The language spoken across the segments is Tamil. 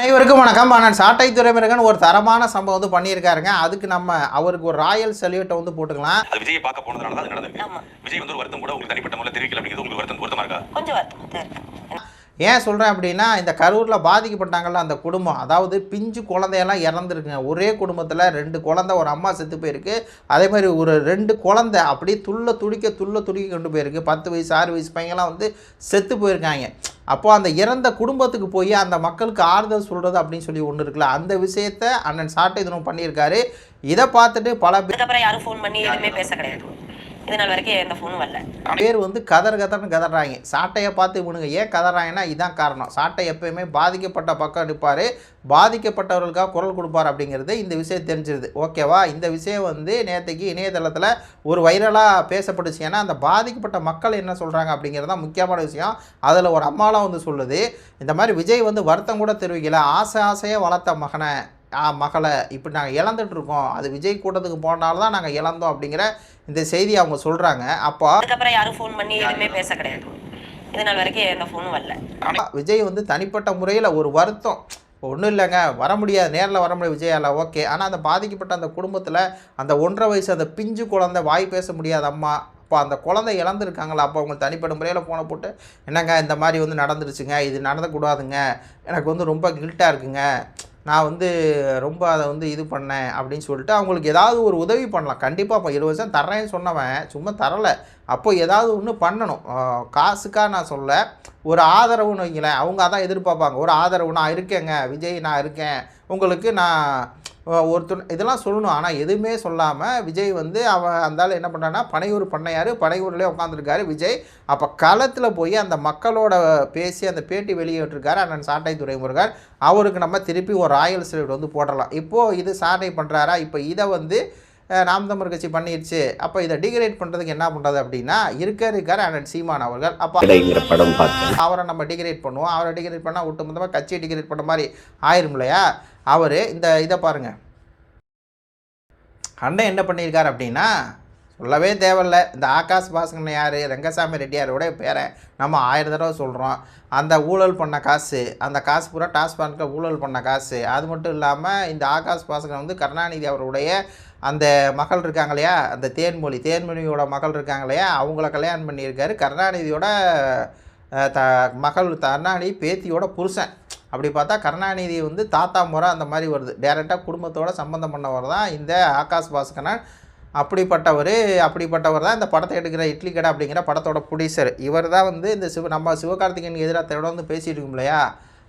அனைவருக்கும் வணக்கம். நான் சாட்டை துறைமுருகன் ஒரு தரமான சம்பவம் வந்து பண்ணியிருக்காருங்க. அதுக்கு நம்ம அவருக்கு ஒரு ராயல் செல்யூட்டை வந்து போட்டுக்கலாம். அது விஜயை பார்க்க போனதுனால தான் அது நடந்திருக்கு. ஆமா. விஜய் வந்து ஒரு வருத்தம் கூட உங்களுக்கு தனிப்பட்ட முறையில் தெரிவிக்கல அப்படிங்கிறது உங்களுக்கு வருத்தம் வருத்தமா இருக்கா? கொஞ்சம் வருத்தம் ஏன் சொல்கிறேன் அப்படின்னா இந்த கரூரில் பாதிக்கப்பட்டாங்கல்ல அந்த குடும்பம். அதாவது பிஞ்சு குழந்தையெல்லாம் இறந்துருக்குங்க. ஒரே குடும்பத்தில் ரெண்டு குழந்தை ஒரு அம்மா செத்து போயிருக்கு. அதே மாதிரி ஒரு ரெண்டு குழந்தை அப்படியே துள்ள துடிக்க துள்ள துடிக்க கொண்டு போயிருக்கு. பத்து வயசு ஆறு வயசு பையன்லாம் வந்து செத்து போயிருக்காங்க. அப்போது அந்த இறந்த குடும்பத்துக்கு போய் அந்த மக்களுக்கு ஆறுதல் சொல்கிறது அப்படின்னு சொல்லி ஒன்று இருக்குல்ல அந்த விஷயத்த அண்ணன் சாட்டை தினம் பண்ணியிருக்காரு. இதை பார்த்துட்டு பல பேர் யாரும் ஃபோன் பண்ணி எதுவுமே பேச கிடையாது. இது நாள் வரைக்கும் எந்த ஃபோனும் வரல. பேர் வந்து கதர் கதர்னு கதறாங்க. சாட்டையை பார்த்து இவனுங்க ஏன் கதறாங்கன்னா இதான் காரணம். சாட்டை எப்பயுமே பாதிக்கப்பட்ட பக்கம் நிற்பார் பாதிக்கப்பட்டவர்களுக்காக குரல் கொடுப்பார் அப்படிங்கிறது இந்த விஷயம் தெரிஞ்சிருது. ஓகேவா இந்த விஷயம் வந்து நேற்றுக்கு இணையதளத்தில் ஒரு வைரலாக பேசப்பட்டுச்சு. ஏன்னா அந்த பாதிக்கப்பட்ட மக்கள் என்ன சொல்கிறாங்க அப்படிங்கிறது தான் முக்கியமான விஷயம். அதில் ஒரு அம்மாலாம் வந்து சொல்லுது இந்த மாதிரி விஜய் வந்து வருத்தம் கூட தெரிவிக்கல. ஆசை ஆசையாக வளர்த்த மகனை. மகளை இப்படி நாங்கள் இழந்துட்டுருக்கோம். அது விஜய் கூட்டத்துக்கு போனால்தான் தான் நாங்கள் இழந்தோம் அப்படிங்கிற இந்த செய்தி அவங்க சொல்கிறாங்க அப்போ அதுக்கப்புறம் யாரும் ஃபோன் பண்ணி எதுவுமே பேச கிடையாது. இது நாள் வரைக்கும் எந்த ஃபோனும் வரல. விஜய் வந்து தனிப்பட்ட முறையில் ஒரு வருத்தம். ஒன்றும் இல்லைங்க. வர முடியாது. நேரில் வர முடியாது. விஜயால ஓகே. ஆனால் அந்த பாதிக்கப்பட்ட அந்த குடும்பத்தில் அந்த ஒன்றரை வயசு அந்த பிஞ்சு குழந்தை வாய் பேச முடியாத அம்மா. அப்போ அந்த குழந்தை இழந்திருக்காங்களா? அப்போ அவங்க தனிப்பட்ட முறையில் ஃபோனை போட்டு என்னங்க இந்த மாதிரி வந்து நடந்துருச்சுங்க. இது நடந்தக்கூடாதுங்க. எனக்கு வந்து ரொம்ப கில்ட்டாக இருக்குங்க. நான் வந்து ரொம்ப அதை வந்து இது பண்ணேன் அப்படின்னு சொல்லிட்டு அவங்களுக்கு ஏதாவது ஒரு உதவி பண்ணலாம். கண்டிப்பாக இப்போ இருபது வருஷம் தர்றேன்னு சொன்னவன் சும்மா தரலை. அப்போ ஏதாவது ஒன்று பண்ணணும். காசுக்காக நான் சொல்ல ஒரு ஆதரவுன்னு வைங்களேன். அவங்க அதான் எதிர்பார்ப்பாங்க. ஒரு ஆதரவு நான் இருக்கேங்க. விஜய் நான் இருக்கேன். உங்களுக்கு நான் ஒருத்தர் இதெல்லாம் சொல்லணும். ஆனால் எதுவுமே சொல்லாமல் விஜய் வந்து அவன் அந்த என்ன பண்ணுறான்னா பனையூர் பண்ணையார் பனையூர்லேயே உட்காந்துருக்காரு விஜய். அப்போ களத்தில் போய் அந்த மக்களோட பேசி அந்த பேட்டி வெளியிட்டிருக்காரு அண்ணன் சாட்டை துறைமுருகர் அவருக்கு நம்ம திருப்பி ஒரு ராயல் சிலிட் வந்து போடலாம் இப்போது இது சாட்டை பண்ணுறாரா இப்போ இதை வந்து நாம் தமிழ் கட்சி பண்ணிடுச்சு. அப்போ இதை டிகிரேட் பண்ணுறதுக்கு என்ன பண்ணுறது அப்படின்னா இருக்க இருக்கார் அண்ணன் சீமான் அவர்கள். அப்போ படம் அவரை நம்ம டிகிரேட் பண்ணுவோம். அவரை டிகிரேட் பண்ணால் ஒட்டு மொத்தமாக கட்சியை டிகிரேட் பண்ண மாதிரி ஆயிரும் இல்லையா? அவர் இந்த இதை பாருங்கள் அண்ணன் என்ன பண்ணியிருக்காரு அப்படின்னா சொல்லவே தேவையில்ல. இந்த ஆகாஷ் பாஸ்கரன் யார் ரங்கசாமி ரெட்டியாரோட பேரை நம்ம ஆயிரம் தடவை சொல்கிறோம் அந்த ஊழல் பண்ண காசு அந்த காசு பூரா டாஸ்மார்க்கில் ஊழல் பண்ண காசு. அது மட்டும் இல்லாமல் இந்த ஆகாஷ் பாஸ்கரன் வந்து கருணாநிதி அவருடைய அந்த மகள் இருக்காங்க இல்லையா அந்த தேன்மொழி தேன்மொழியோட மகள் இருக்காங்க இல்லையா அவங்கள கல்யாணம் பண்ணியிருக்காரு. கருணாநிதியோட த மகள் கருணாநிதி பேத்தியோட புருஷன். அப்படி பார்த்தா கருணாநிதி வந்து தாத்தா முறை அந்த மாதிரி வருது. டேரெக்டாக குடும்பத்தோட சம்மந்தம் பண்ணவர் தான் இந்த ஆகாஷ் பாஸ்கரன். அப்படிப்பட்டவர் அப்படிப்பட்டவர் தான் இந்த படத்தை எடுக்கிற இட்லி கடை அப்படிங்கிற படத்தோட ப்ரொடியூசர் இவர் தான் வந்து இந்த சிவ நம்ம சிவகார்த்திகேயனுக்கு எதிராக தொடர்ந்து பேசிட்டு இருக்கோம் இல்லையா?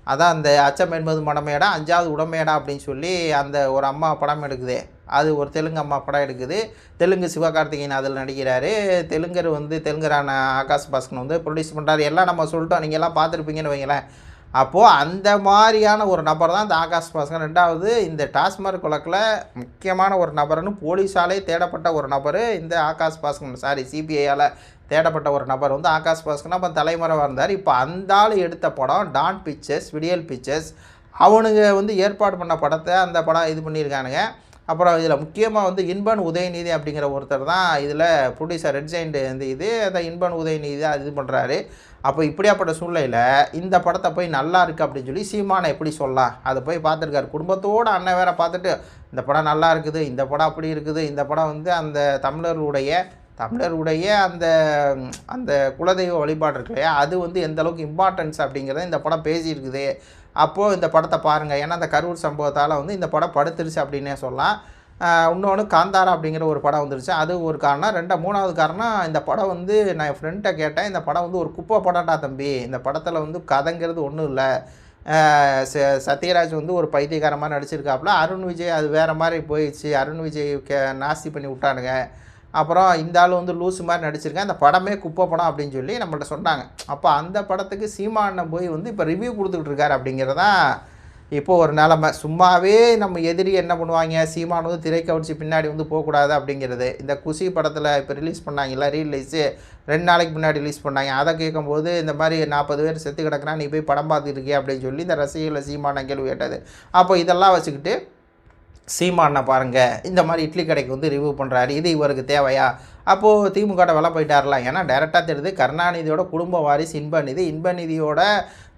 அதான் அந்த அச்சம் என்பது மடமேடா அஞ்சாவது உடமையடா அப்படின்னு சொல்லி அந்த ஒரு அம்மா படம் எடுக்குது. அது ஒரு தெலுங்கு அம்மா படம் எடுக்குது. தெலுங்கு சிவகார்த்திகேயன் அதில் நடிக்கிறாரு. தெலுங்கர் வந்து தெலுங்கரான ஆகாஷ் பாஸ்கன் வந்து ப்ரொடியூஸ் பண்ணுறாரு எல்லாம் நம்ம சொல்லிட்டோம். நீங்கள் எல்லாம் பார்த்துருப்பீங்கன்னு வைங்களேன். அப்போது அந்த மாதிரியான ஒரு நபர் தான் இந்த ஆகாஷ் பாஸ்கர். ரெண்டாவது இந்த டாஸ்மாக் வழக்கில் முக்கியமான ஒரு நபர்னு போலீஸாலே தேடப்பட்ட ஒரு நபர் இந்த ஆகாஷ் பாஸ்கர். சாரி சிபிஐயால் தேடப்பட்ட ஒரு நபர். வந்து ஆகாஷ் பாஸ்கர் அப்போ தலைமறைவாக இருந்தார். இப்போ அந்த ஆள் எடுத்த படம் டான் பிக்சர்ஸ் விடியல் பிக்சர்ஸ் அவனுங்க வந்து ஏற்பாடு பண்ண படத்தை அந்த படம் இது பண்ணியிருக்கானுங்க. அப்புறம் இதில் முக்கியமாக வந்து இன்பன் உதயநிதி அப்படிங்கிற ஒருத்தர் தான் இதில் ப்ரொடியூசர் ரெட் ஜெயிண்ட் இந்த இது அந்த இன்பன் உதயநிதி தான் இது பண்ணுறாரு அப்போ இப்படியாப்பட்ட சூழ்நிலையில் இந்த படத்தை போய் நல்லா இருக்குது அப்படின்னு சொல்லி சீமானை எப்படி சொல்லலாம் அதை போய் பார்த்துருக்காரு. குடும்பத்தோடு அண்ணன் வேற பார்த்துட்டு இந்த படம் நல்லா இருக்குது இந்த படம் அப்படி இருக்குது இந்த படம் வந்து அந்த தமிழருடைய தமிழருடைய அந்த அந்த குலதெய்வ வழிபாடு இருக்கு இல்லையா? அது வந்து எந்த அளவுக்கு இம்பார்ட்டன்ஸ் அப்படிங்கிறத இந்த படம் பேசியிருக்குது. அப்போது இந்த படத்தை பாருங்கள் ஏன்னா அந்த கரூர் சம்பவத்தால் வந்து இந்த படம் படுத்துருச்சு அப்படின்னே சொல்லலாம். இன்னொன்று காந்தாரா அப்படிங்கிற ஒரு படம் வந்துருச்சு. அது ஒரு காரணம். ரெண்டா மூணாவது காரணம் இந்த படம் வந்து நான் என் ஃப்ரெண்ட்டை கேட்டேன். இந்த படம் வந்து ஒரு குப்பை படம்டா தம்பி. இந்த படத்தில் வந்து கதைங்கிறது ஒன்றும் இல்லை. ச- சத்யராஜ் வந்து ஒரு பைத்தியகாரமாக நடிச்சிருக்காப்புல. அருண் விஜய் அது வேறு மாதிரி போயிடுச்சு. அருண் விஜய் கே நாஸ்தி பண்ணி விட்டானுங்க. அப்புறம் இந்த ஆள் வந்து லூசு மாதிரி நடிச்சிருக்கேன். அந்த படமே குப்பை படம் அப்படின்னு சொல்லி நம்மள்ட்ட சொன்னாங்க. அப்போ அந்த படத்துக்கு சீமா அண்ணன் போய் வந்து இப்போ ரிவ்யூ கொடுத்துக்கிட்டு இருக்காரு அப்படிங்கிறதான் இப்போ ஒரு நிலமை. சும்மாவே நம்ம எதிரி என்ன பண்ணுவாங்க? சீமான் வந்து திரைக்கவர்ச்சி பின்னாடி வந்து போகக்கூடாது அப்படிங்கிறது. இந்த குசி படத்தில் இப்போ ரிலீஸ் பண்ணாங்கல்ல ரீலீஸு ரெண்டு நாளைக்கு முன்னாடி ரிலீஸ் பண்ணாங்க. அதை கேட்கும்போது இந்த மாதிரி நாற்பது பேர் செத்து கிடக்குறான் நீ போய் படம் பார்த்துட்டு அப்படின்னு சொல்லி இந்த ரசிகர்களை சீமான கேள்வி கேட்டது. அப்போ இதெல்லாம் வச்சுக்கிட்டு சீமானை பாருங்கள் இந்த மாதிரி இட்லி கடைக்கு வந்து ரிவ்யூ பண்ணுறாரு இது இவருக்கு தேவையா? அப்போது திமுக வெலை போயிட்டாரலாம் ஏன்னா டைரெக்டாக தெரியுது கருணாநிதியோட குடும்ப வாரிசு இன்பநிதி. இன்பநிதியோட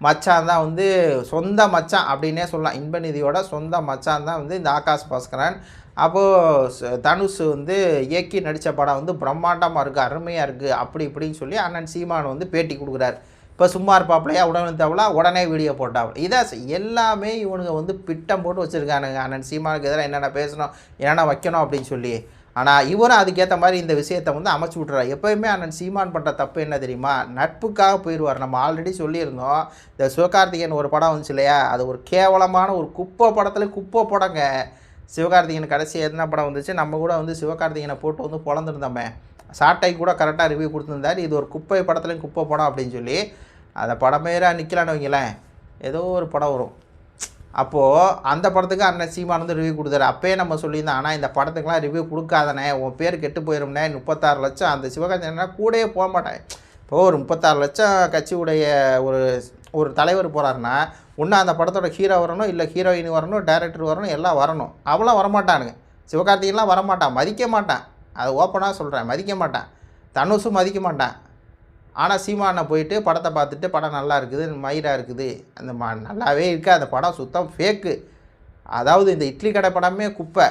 மச்சான் தான் வந்து சொந்த மச்சான் அப்படின்னே சொல்லலாம். இன்பநிதியோட சொந்த மச்சான் தான் வந்து இந்த ஆகாஷ் பாஸ்கரன். அப்போது தனுஷ் வந்து இயக்கி நடித்த படம் வந்து பிரம்மாண்டமாக இருக்குது அருமையாக இருக்குது அப்படி இப்படின்னு சொல்லி அண்ணன் சீமான் வந்து பேட்டி கொடுக்குறாரு. இப்போ சும்மா இருப்பாப்பிலையா உடனே தவளா உடனே வீடியோ போட்டாப்புல. இதான் எல்லாமே இவனுங்க வந்து பிட்டம் போட்டு வச்சுருக்கானுங்க. அண்ணன் சீமானுக்கு எதிராக என்னென்ன பேசணும் என்னென்ன வைக்கணும் அப்படின்னு சொல்லி. ஆனால் இவரும் அதுக்கேற்ற மாதிரி இந்த விஷயத்தை வந்து அமைச்சு விட்றாரு எப்போயுமே அண்ணன் சீமான் பண்ணுற தப்பு என்ன தெரியுமா? நட்புக்காக போயிடுவார். நம்ம ஆல்ரெடி சொல்லியிருந்தோம் இந்த சிவகார்த்திகேயன் ஒரு படம் வந்துச்சு இல்லையா? அது ஒரு கேவலமான ஒரு குப்பை படத்தில் குப்பை படங்க. சிவகார்த்திகேயன் கடைசி என்ன படம் வந்துச்சு? நம்ம கூட வந்து சிவகார்த்திகேயனை போட்டு வந்து பிறந்திருந்தோமே சாட்டை கூட கரெக்டாக ரிவ்யூ கொடுத்துருந்தார். இது ஒரு குப்பை படத்துலையும் குப்பை படம் அப்படின்னு சொல்லி அந்த படமேராக நிற்கலான்னு வைங்களேன். ஏதோ ஒரு படம் வரும். அப்போது அந்த படத்துக்கு அண்ணன் சீமான் வந்து ரிவ்யூ கொடுத்தாரு. அப்போயே நம்ம சொல்லியிருந்தோம் ஆனால் இந்த படத்துக்குலாம் ரிவ்யூ கொடுக்காதனே உன் பேர் கெட்டு போயிரும்னே முப்பத்தாறு லட்சம். அந்த சிவகார்த்திகேயனா கூடயே போக மாட்டேன் இப்போ ஒரு முப்பத்தாறு லட்சம் கட்சியுடைய ஒரு ஒரு தலைவர் போகிறாருன்னா ஒன்று அந்த படத்தோட ஹீரோ வரணும் இல்லை ஹீரோயின் வரணும் டேரக்டர் வரணும் எல்லாம் வரணும். அவளாம் வரமாட்டானுங்க. சிவகார்த்திகேயன்லாம் வரமாட்டான். மதிக்க மாட்டான் அது ஓப்பனாக சொல்கிறேன் மதிக்க மாட்டேன். தனுஷும் மதிக்க மாட்டேன். ஆனால் சீமானை போயிட்டு படத்தை பார்த்துட்டு படம் நல்லா இருக்குது மயிராக இருக்குது. அந்த ம நல்லாவே இருக்குது அந்த படம் சுத்தம் ஃபேக்கு அதாவது இந்த இட்லி கடை படமே குப்பை.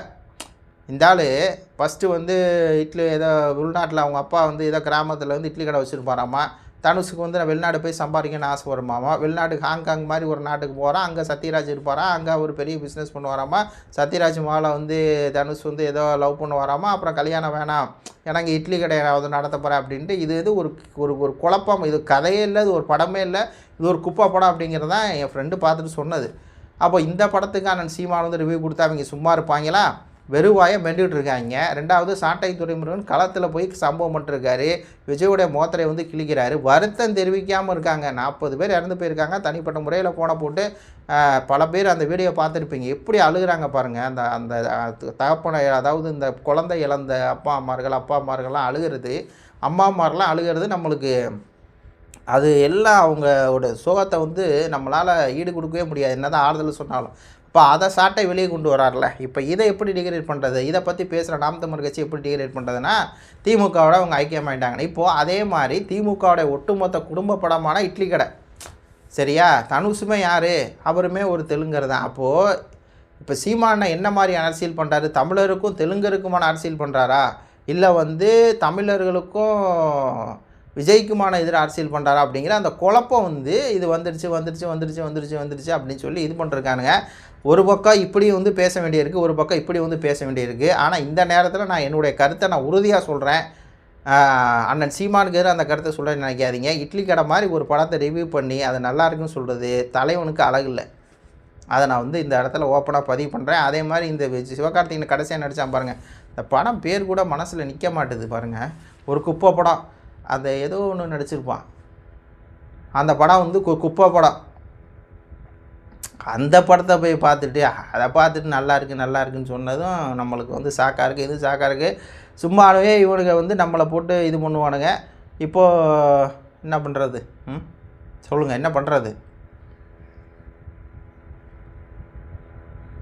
இந்த ஆள் ஃபஸ்ட்டு வந்து இட்லி ஏதோ உள்நாட்டில் அவங்க அப்பா வந்து ஏதோ கிராமத்தில் வந்து இட்லி கடை வச்சுருப்பாராம்மா தனுஷுக்கு வந்து நான் வெளிநாடு போய் சம்பாதிக்கணும்னு ஆசை வருமாமா வெளிநாட்டுக்கு ஹாங்காங் மாதிரி ஒரு நாட்டுக்கு போகிறான் அங்கே சத்யராஜ் இருப்பாராம் அங்கே ஒரு பெரிய பிஸ்னஸ் பண்ணுவாராமா? சத்யராஜ் மாலை வந்து தனுஷ் வந்து ஏதோ லவ் பண்ணுவாராமா? அப்புறம் கல்யாணம் வேணாம். எனக்கு இட்லி கடை நான் வந்து நடத்த போகிறேன் அப்படின்ட்டு இது இது ஒரு ஒரு ஒரு குழப்பம். இது கதையே இல்லை இது ஒரு படமே இல்லை. இது ஒரு குப்பை படம் அப்படிங்கிறது தான் என் ஃப்ரெண்டு பார்த்துட்டு சொன்னது. அப்போ இந்த படத்துக்கு அண்ணன் சீமான் வந்து ரிவ்யூ கொடுத்தா அவங்க சும்மா இருப்பாங்களா? வெறுவாயை மெண்டுகிட்டு இருக்காங்க. ரெண்டாவது சாட்டை துறைமுருகன் களத்தில் போய் சம்பவம் பண்ணிருக்காரு விஜயோடைய மோத்தரை வந்து கிழிக்கிறாரு. வருத்தம் தெரிவிக்காமல் இருக்காங்க. நாற்பது பேர் இறந்து போயிருக்காங்க. தனிப்பட்ட முறையில் போன போட்டு பல பேர் அந்த வீடியோ பார்த்துருப்பீங்க. எப்படி அழுகுறாங்க பாருங்கள் அந்த அந்த தகப்பனை அதாவது இந்த குழந்தை இழந்த அப்பா அம்மார்கள் அப்பா அம்மார்கள்லாம் அழுகிறது. அம்மா அம்மாரெலாம் அழுகிறது நம்மளுக்கு அது எல்லாம் அவங்களோட சோகத்தை வந்து நம்மளால் ஈடு கொடுக்கவே முடியாது. என்னதான் ஆறுதல் சொன்னாலும். இப்போ அதை சாட்டை வெளியே கொண்டு வரார்ல. இப்போ இதை எப்படி டிகிரேட் பண்ணுறது இதை பற்றி பேசுகிற நாம் தமிழ் கட்சி எப்படி டிகிரேட் பண்ணுறதுன்னா திமுகவோட அவங்க ஐக்கியமாயிட்டாங்க. இப்போது அதே மாதிரி திமுகவோட ஒட்டுமொத்த குடும்ப படமான இட்லி கடை. சரியா? தனுஷுமே யார்? அவருமே ஒரு தெலுங்கர் தான். அப்போது இப்போ சீமானை என்ன மாதிரி அரசியல் பண்ணுறாரு தமிழருக்கும் தெலுங்கருக்குமான அரசியல் பண்ணுறாரா இல்லை வந்து தமிழர்களுக்கும் விஜய்க்குமான எதிர அரசியல் பண்ணுறாரா அப்படிங்கிற அந்த குழப்பம் வந்து இது வந்துடுச்சு வந்துடுச்சு வந்துடுச்சு வந்துடுச்சு வந்துடுச்சு அப்படின்னு சொல்லி இது பண்ணிருக்கானுங்க. ஒரு பக்கம் இப்படி வந்து பேச வேண்டியிருக்கு ஒரு பக்கம் இப்படி வந்து பேச வேண்டியிருக்கு. ஆனால் இந்த நேரத்தில் நான் என்னுடைய கருத்தை நான் உறுதியாக சொல்கிறேன் அண்ணன் சீமானுக்கு அந்த கருத்தை சொல்ல நினைக்காதீங்க. இட்லி கடை மாதிரி ஒரு படத்தை ரிவ்யூ பண்ணி அது நல்லா இருக்குன்னு சொல்கிறது தலைவனுக்கு அழகில்லை அதை நான் வந்து இந்த இடத்துல ஓப்பனாக பதிவு பண்ணுறேன் அதே மாதிரி இந்த வி- கடைசியாக நடித்தான் பாருங்கள் இந்த படம் பேர் கூட மனசில் நிற்க மாட்டுது பாருங்கள் ஒரு குப்பை படம். அந்த ஏதோ ஒன்று நடிச்சிருப்பான். அந்த படம் வந்து கு- குப்பை படம். அந்த படத்தை போய் பார்த்துட்டு அதை பார்த்துட்டு நல்லா இருக்கு நல்லா இருக்குன்னு சொன்னதும் நம்மளுக்கு வந்து சாக்கா இருக்குது இது சாக்கா இருக்குது சும்மாவே இவனுங்க வந்து நம்மளை போட்டு இது பண்ணுவானுங்க. இப்போது என்ன பண்ணுறது ம்? சொல்லுங்கள் என்ன பண்ணுறது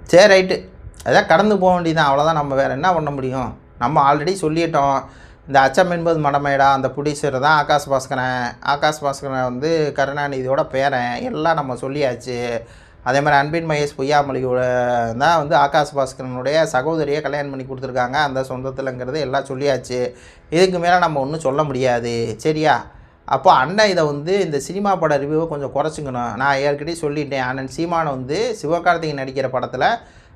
சரி ரைட்டு. அதான் கடந்து போக வேண்டியதான் அவ்வளோதான் நம்ம வேறு என்ன பண்ண முடியும்? நம்ம ஆல்ரெடி சொல்லிட்டோம். இந்த அச்சம் என்பது மடமேடா அந்த புடிசர் தான் ஆகாஷ் பாஸ்கரன். ஆகாஷ் பாஸ்கரன் வந்து கருணாநிதியோட பேரன். எல்லாம் நம்ம சொல்லியாச்சு. அதே மாதிரி அன்பின் மகேஷ் பொய்யாமொழியோட தான் வந்து ஆகாஷ் பாஸ்கரனுடைய சகோதரியை கல்யாணம் பண்ணி கொடுத்துருக்காங்க. அந்த சொந்தத்தில்ங்கிறது எல்லாம் சொல்லியாச்சு. இதுக்கு மேலே நம்ம ஒன்றும் சொல்ல முடியாது. சரியா? அப்போ அண்ணன் இதை வந்து இந்த சினிமா பட ரிவ்யூவை கொஞ்சம் குறைச்சிக்கணும். நான் ஏற்கனவே சொல்லிட்டேன். அண்ணன் சீமானை வந்து சிவகார்த்திகேயன் நடிக்கிற படத்தில்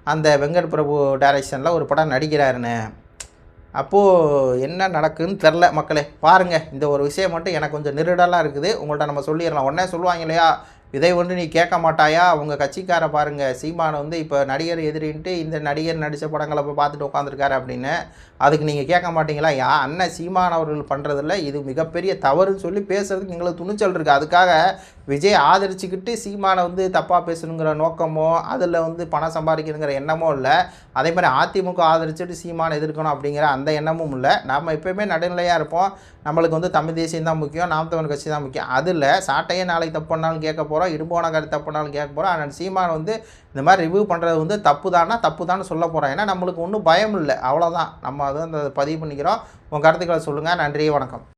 அந்த வெங்கட் பிரபு டைரக்ஷனில் ஒரு படம் நடிக்கிறாருன்னு. அப்போது என்ன நடக்குன்னு தெரில மக்களே. பாருங்கள் இந்த ஒரு விஷயம் மட்டும் எனக்கு கொஞ்சம் நெருடலாக இருக்குது. உங்கள்கிட்ட நம்ம சொல்லிடலாம். உடனே சொல்லுவாங்க இல்லையா? இதை ஒன்று நீ கேட்க மாட்டாயா? உங்கள் கட்சிக்கார பாருங்கள் சீமானை வந்து இப்போ நடிகர் எதிரின்ட்டு இந்த நடிகர் நடித்த படங்களை போய் பார்த்துட்டு உட்காந்துருக்காரு அப்படின்னு. அதுக்கு நீங்கள் கேட்க மாட்டீங்களா? யா அண்ணன் சீமான் அவர்கள் பண்ணுறதில்ல இது மிகப்பெரிய தவறுன்னு சொல்லி பேசுறதுக்கு எங்களுக்கு துணிச்சல் இருக்குது அதுக்காக விஜய் ஆதரிச்சுக்கிட்டு சீமானை வந்து தப்பாக பேசணுங்கிற நோக்கமோ அதில் வந்து பணம் சம்பாதிக்கணுங்கிற எண்ணமோ இல்லை. அதே மாதிரி அதிமுக ஆதரிச்சுட்டு சீமானை எதிர்க்கணும் அப்படிங்கிற அந்த எண்ணமும் இல்லை. நம்ம எப்போயுமே நடுநிலையாக இருப்போம். நம்மளுக்கு வந்து தமிழ் தேசியம் தான் முக்கியம். நாம் தமிழ் கட்சி தான் முக்கியம். அதில் சாட்டையே நாளைக்கு தப்பு பண்ணாலும் கேட்க போகிறோம் இடுபோன கருத்து தப்பு பண்ணாலும் கேட்க போகிறோம் ஆனால் சீமானை வந்து இந்த மாதிரி ரிவ்யூ பண்ணுறது வந்து தப்பு தானா தப்பு தான் சொல்ல போகிறோம் ஏன்னா நம்மளுக்கு ஒன்றும் பயம் இல்லை. அவ்வளோதான் நம்ம அதை பதிவு பண்ணிக்கிறோம். உங்கள் கருத்துக்களை சொல்லுங்கள் நன்றி வணக்கம்.